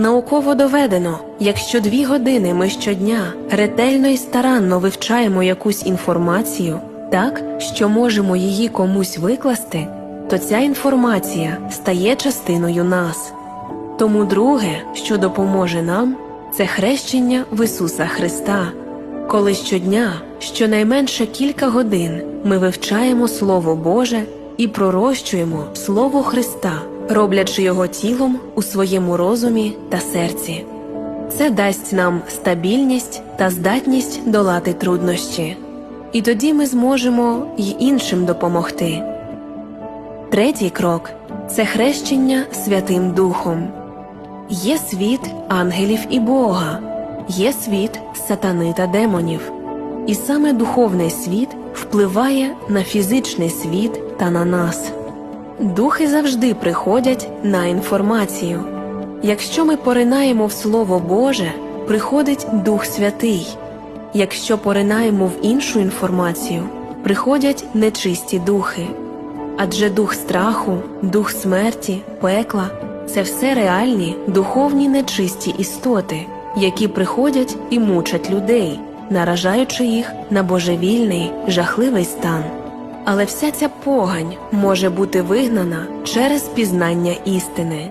Науково доведено, якщо дві години ми щодня ретельно і старанно вивчаємо якусь інформацію так, що можемо її комусь викласти, то ця інформація стає частиною нас. Тому друге, що допоможе нам, це хрещення в Ісуса Христа. Коли щодня, щонайменше кілька годин, ми вивчаємо Слово Боже і пророщуємо Слово Христа, роблячи його тілом у своєму розумі та серці. Це дасть нам стабільність та здатність долати труднощі. І тоді ми зможемо й іншим допомогти. Третій крок це хрещення Святим Духом. Є світ ангелів і Бога, є світ сатани та демонів. І саме духовний світ впливає на фізичний світ та на нас. Духи завжди приходять на інформацію. Якщо ми поринаємо в Слово Боже, приходить Дух Святий. Якщо поринаємо в іншу інформацію, приходять нечисті духи. Адже дух страху, дух смерті, пекла це все реальні духовні нечисті істоти, які приходять і мучать людей, наражаючи їх на божевільний, жахливий стан. Але вся ця погань може бути вигнана через пізнання істини.